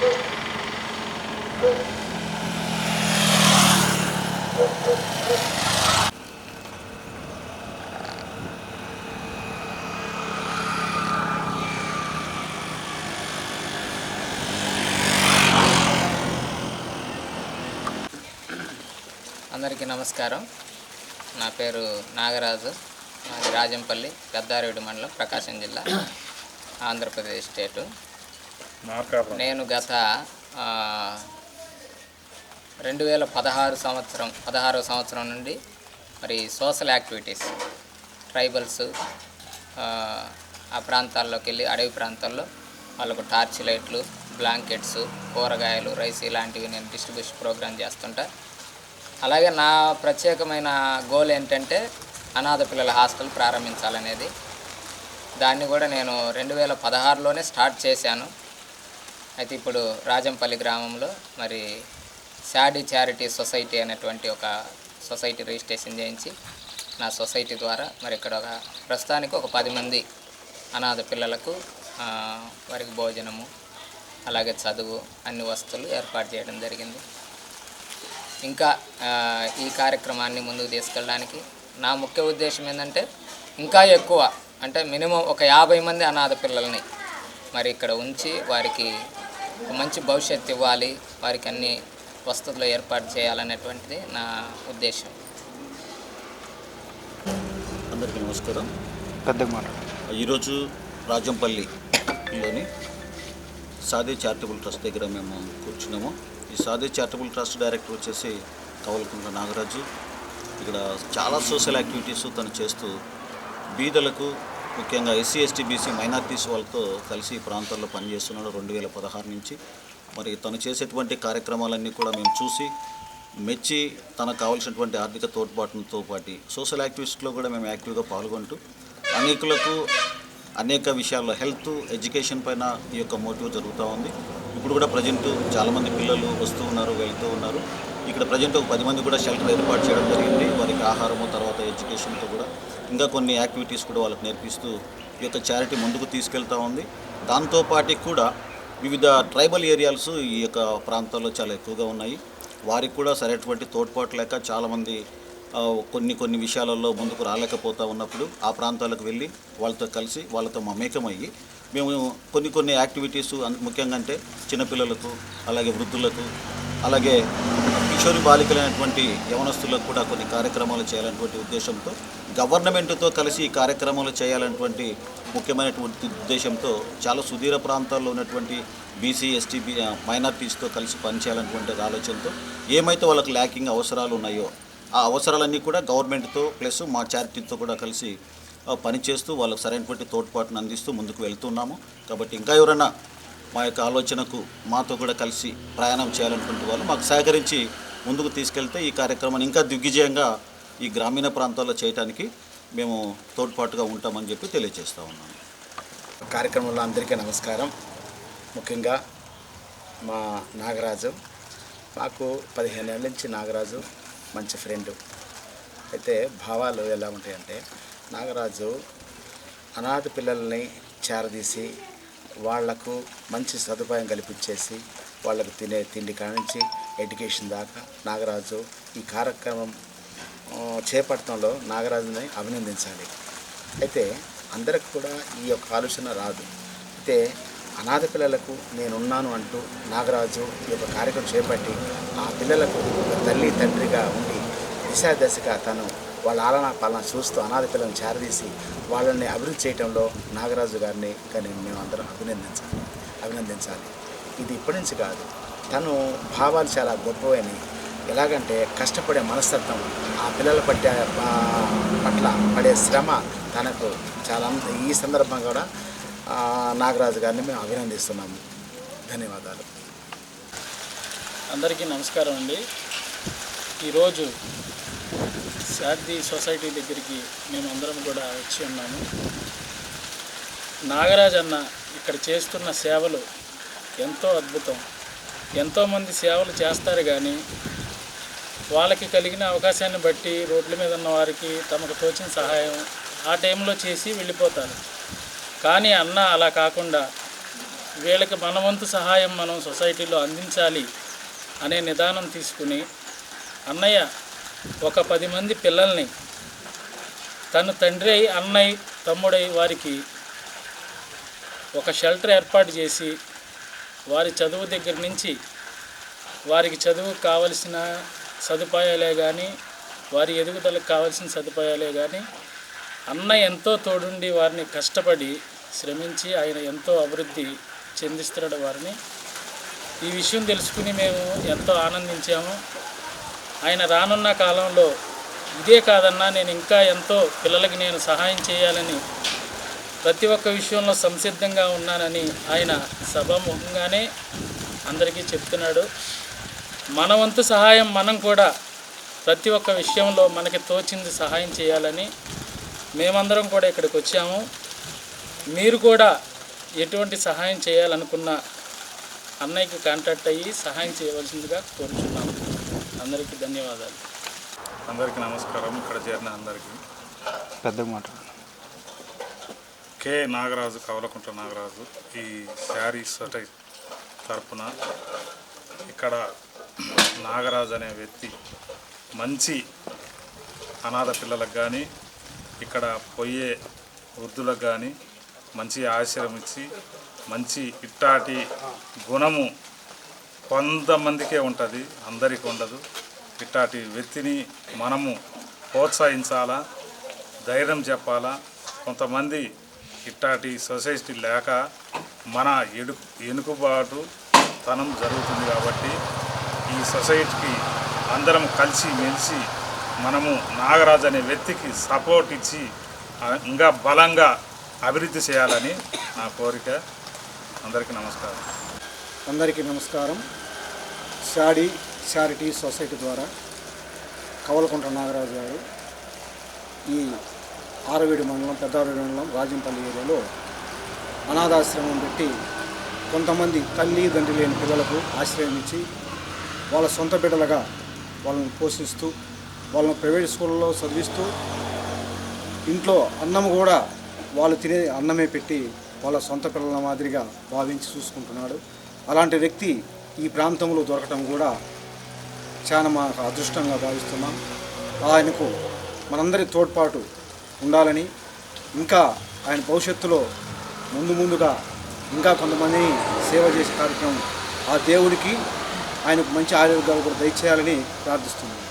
అందరికీ నమస్కారం. నా పేరు నాగరాజు. నాది రాజంపల్లి పెద్దారెడ్డి మండలం ప్రకాశం జిల్లా ఆంధ్రప్రదేశ్ స్టేటు. నేను గత రెండు వేల పదహారు సంవత్సరం పదహారో సంవత్సరం నుండి మరి సోషల్ యాక్టివిటీస్ ట్రైబల్స్ ఆ, ఆ ప్రాంతాల్లోకి వెళ్ళి అడవి ప్రాంతాల్లో వాళ్ళకు టార్చ్ లైట్లు బ్లాంకెట్స్ కూరగాయలు రైస్ ఇలాంటివి నేను డిస్ట్రిబ్యూషన్ ప్రోగ్రామ్ చేస్తుంటా. అలాగే నా ప్రత్యేకమైన గోల్ ఏంటంటే అనాథ పిల్లల హాస్టల్ ప్రారంభించాలనేది. దాన్ని కూడా నేను రెండు వేల పదహారులోనే స్టార్ట్ చేశాను. అయితే ఇప్పుడు రాజంపల్లి గ్రామంలో మరి శాడీ చారిటీ సొసైటీ అనేటువంటి ఒక సొసైటీ రిజిస్ట్రేషన్ చేయించి నా సొసైటీ ద్వారా మరి ఇక్కడ ఒక ప్రస్తుతానికి ఒక పది మంది అనాథ పిల్లలకు వారికి భోజనము అలాగే చదువు అన్ని వస్తువులు ఏర్పాటు చేయడం జరిగింది. ఇంకా ఈ కార్యక్రమాన్ని ముందుకు తీసుకెళ్ళడానికి నా ముఖ్య ఉద్దేశం ఏంటంటే ఇంకా ఎక్కువ అంటే మినిమం ఒక యాభై మంది అనాథ పిల్లల్ని మరి ఇక్కడ ఉంచి వారికి ఒక మంచి భవిష్యత్తు ఇవ్వాలి వారికి అన్ని వసతులు ఏర్పాటు చేయాలనేటువంటిది నా ఉద్దేశం. అందరికీ నమస్కారం. పెద్దగా మాట ఈరోజు రాజంపల్లిలోని సాదే చారిటబుల్ ట్రస్ట్ దగ్గర మేము కూర్చున్నాము. ఈ సాదే చారిటబుల్ ట్రస్ట్ డైరెక్టర్ వచ్చేసి కవలకుంట నాగరాజు. ఇక్కడ చాలా సోషల్ యాక్టివిటీస్ తను చేస్తూ బీదలకు ముఖ్యంగా ఎస్సీ ఎస్టీ బీసీ మైనార్టీస్ వాళ్ళతో కలిసి ఈ ప్రాంతాల్లో పనిచేస్తున్నాడు రెండు వేల పదహారు నుంచి. మరి తను చేసేటువంటి కార్యక్రమాలన్నీ కూడా మేము చూసి మెచ్చి తనకు కావాల్సినటువంటి ఆర్థిక తోడ్పాటుతో పాటు సోషల్ యాక్టివిస్ట్లో కూడా మేము యాక్టివ్గా పాల్గొంటూ అనేకులకు అనేక విషయాల్లో హెల్త్ ఎడ్యుకేషన్ పైన ఈ యొక్క మోటివ్ జరుగుతూ ఉంది. ఇప్పుడు కూడా ప్రజెంట్ చాలామంది పిల్లలు వస్తూ ఉన్నారు వెళ్తూ ఉన్నారు. ఇక్కడ ప్రజెంట్ ఒక పది మంది కూడా షెల్టర్ ఏర్పాటు చేయడం జరిగింది. వారికి ఆహారము తర్వాత ఎడ్యుకేషన్తో కూడా ఇంకా కొన్ని యాక్టివిటీస్ కూడా వాళ్ళకి నేర్పిస్తూ ఈ యొక్క చారిటీ ముందుకు తీసుకెళ్తూ ఉంది. దాంతోపాటు కూడా వివిధ ట్రైబల్ ఏరియాస్ ఈ యొక్క ప్రాంతాల్లో చాలా ఎక్కువగా ఉన్నాయి. వారికి కూడా సరైనటువంటి తోడ్పాటు లేక చాలామంది కొన్ని కొన్ని విషయాలలో ముందుకు రాలేకపోతూ ఉన్నప్పుడు ఆ ప్రాంతాలకు వెళ్ళి వాళ్ళతో కలిసి వాళ్ళతో మమేకమయ్యి మేము కొన్ని కొన్ని యాక్టివిటీస్ ముఖ్యంగా అంటే చిన్నపిల్లలకు అలాగే వృద్ధులకు అలాగే కిషోరి బాలికలైనటువంటి యవనస్తులకు కూడా కొన్ని కార్యక్రమాలు చేయాలనేటువంటి ఉద్దేశంతో గవర్నమెంట్తో కలిసి ఈ కార్యక్రమాలు చేయాలనేటువంటి ముఖ్యమైనటువంటి ఉద్దేశంతో చాలా సుదీర ప్రాంతాల్లో ఉన్నటువంటి బీసీ ఎస్టీ బీ మైనార్టీస్తో కలిసి పనిచేయాలనేటువంటి ఆలోచనతో ఏమైతే వాళ్ళకి ల్యాకింగ్ అవసరాలు ఉన్నాయో ఆ అవసరాలన్నీ కూడా గవర్నమెంట్తో ప్లస్ మా చారిటీతో కూడా కలిసి పనిచేస్తూ వాళ్ళకి సరైనటువంటి తోడ్పాటును అందిస్తూ ముందుకు వెళ్తున్నాము. కాబట్టి ఇంకా ఎవరైనా మా యొక్క ఆలోచనకు మాతో కూడా కలిసి ప్రయాణం చేయాలనుకుంటే వాళ్ళు మాకు సహకరించి ముందుకు తీసుకెళ్తే ఈ కార్యక్రమాన్ని ఇంకా దిగ్విజయంగా ఈ గ్రామీణ ప్రాంతాల్లో చేయడానికి మేము తోడ్పాటుగా ఉంటామని చెప్పి తెలియజేస్తూ ఉన్నాము. కార్యక్రమంలో అందరికీ నమస్కారం. ముఖ్యంగా మా నాగరాజు మాకు పదిహేను ఏళ్ళ నుంచి నాగరాజు మంచి ఫ్రెండ్ అయితే భావాలు ఎలా ఉంటాయంటే నాగరాజు అనాథ పిల్లల్ని చేరదీసి వాళ్ళకు మంచి సదుపాయం కల్పించేసి వాళ్ళకు తినే తిండి కానించి ఎడ్యుకేషన్ దాకా నాగరాజు ఈ కార్యక్రమం చేపట్టడంలో నాగరాజుని అభినందించాలి. అయితే అందరికి కూడా ఈ యొక్క ఆలోచన రాదు. అయితే అనాథ పిల్లలకు నేనున్నాను అంటూ నాగరాజు ఈ యొక్క కార్యక్రమం చేపట్టి ఆ పిల్లలకు తల్లి తండ్రిగా ఉండి దిశాదశగా తను వాళ్ళ ఆలన పాలన చూస్తూ అనాథ పిల్లలను చేరదీసి వాళ్ళని అభివృద్ధి చేయడంలో నాగరాజు గారిని కానీ మేమందరం అభినందించాలి. అభినందించాలి. ఇది ఇప్పటి నుంచి కాదు. తను భావాలు చాలా గొప్పవని ఎలాగంటే కష్టపడే మనస్తత్వం ఆ పిల్లల పట్టే పట్ల పడే శ్రమ తనకు చాలా ఈ సందర్భంగా కూడా నాగరాజు గారిని మేము అభినందిస్తున్నాము. ధన్యవాదాలు. అందరికీ నమస్కారం అండి. ఈరోజు శాంతి సొసైటీ దగ్గరికి మేము అందరం కూడా వచ్చి ఉన్నాము. నాగరాజ్ అన్న ఇక్కడ చేస్తున్న సేవలు ఎంతో అద్భుతం. ఎంతోమంది సేవలు చేస్తారు కానీ వాళ్ళకి కలిగిన అవకాశాన్ని బట్టి రోడ్ల మీద ఉన్న వారికి తమకు తోచిన సహాయం ఆ టైంలో చేసి వెళ్ళిపోతారు. కానీ అన్న అలా కాకుండా వీళ్ళకి మనవంతు సహాయం మనం సొసైటీలో అందించాలి అనే నిదానం తీసుకుని అన్నయ్య ఒక పది మంది పిల్లల్ని తను తండ్రి అయి అన్నయ్య తమ్ముడై వారికి ఒక షెల్టర్ ఏర్పాటు చేసి వారి చదువు దగ్గర నుంచి వారికి చదువుకు కావలసిన సదుపాయాలే కానీ వారి ఎదుగుదలకు కావాల్సిన సదుపాయాలే కానీ అన్న ఎంతో తోడుండి వారిని కష్టపడి శ్రమించి ఆయన ఎంతో అభివృద్ధి చెందిస్తున్నాడు వారిని. ఈ విషయం తెలుసుకుని మేము ఎంతో ఆనందించాము. ఆయన రానున్న కాలంలో ఇదే కాదన్నా నేను ఇంకా ఎంతో పిల్లలకి నేను సహాయం చేయాలని ప్రతి ఒక్క విషయంలో సంసిద్ధంగా ఉన్నానని ఆయన సభాముఖంగానే అందరికీ చెప్తున్నాడు. మన వంతు సహాయం మనం కూడా ప్రతి ఒక్క విషయంలో మనకి తోచింది సహాయం చేయాలని మేమందరం కూడా ఇక్కడికి వచ్చాము. మీరు కూడా ఎటువంటి సహాయం చేయాలనుకున్నా అన్నయ్యకి కాంటాక్ట్ అయ్యి సహాయం చేయవలసిందిగా కోరుచున్నాము అందరికీ ధన్యవాదాలు. అందరికీ నమస్కారం. ఇక్కడ చేరిన అందరికీ. పెద్దగా మాట్లాడు కె. నాగరాజు కవలకుంట నాగరాజు ఈ శారీ సొసైటీ తరపున ఇక్కడ నాగరాజు అనే వ్యక్తి మంచి అనాథ పిల్లలకు కానీ ఇక్కడ పోయే వృద్ధులకు కానీ మంచి ఆశ్రయం ఇచ్చి మంచి ఇట్టాటి గుణము కొంతమందికే ఉంటుంది అందరికీ ఉండదు. ఇట్టాటి వ్యక్తిని మనము ప్రోత్సహించాలా ధైర్యం చెప్పాలా కొంతమంది ఇట్టాటి సొసైటీ లేక మన ఎడు ఎనుకుబాటు తనం జరుగుతుంది కాబట్టి ఈ సొసైటీకి అందరం కలిసి మెలిసి మనము నాగరాజు అనే వ్యక్తికి సపోర్ట్ ఇచ్చి ఇంకా బలంగా అభివృద్ధి చేయాలని నా కోరిక. అందరికీ నమస్కారం. అందరికీ నమస్కారం. షాడీ చారిటీ సొసైటీ ద్వారా కవలకుంట నాగరాజు గారు ఈ ఆరవేడు మండలం పెద్దారవేడు మండలం రాజంపల్లి ఏరియాలో అనాథాశ్రమం పెట్టి కొంతమంది తల్లి తండ్రి లేని పిల్లలకు ఆశ్రయం ఇచ్చి వాళ్ళ సొంత బిడ్డలుగా వాళ్ళని పోషిస్తూ వాళ్ళని ప్రైవేట్ స్కూళ్ళలో చదివిస్తూ ఇంట్లో అన్నం కూడా వాళ్ళు తినే అన్నమే పెట్టి వాళ్ళ సొంత పిల్లల మాదిరిగా భావించి చూసుకుంటున్నాడు. అలాంటి వ్యక్తి ఈ ప్రాంతంలో దొరకటం కూడా చాలా మాకు అదృష్టంగా భావిస్తున్నాం. ఆయనకు మనందరి తోడ్పాటు ఉండాలని ఇంకా ఆయన భవిష్యత్తులో ముందు ముందుగా ఇంకా కొంతమందిని సేవ చేసే కార్యక్రమం ఆ దేవుడికి ఆయనకు మంచి ఆరోగ్యాలు కూడా దయచేయాలని ప్రార్థిస్తున్నాను.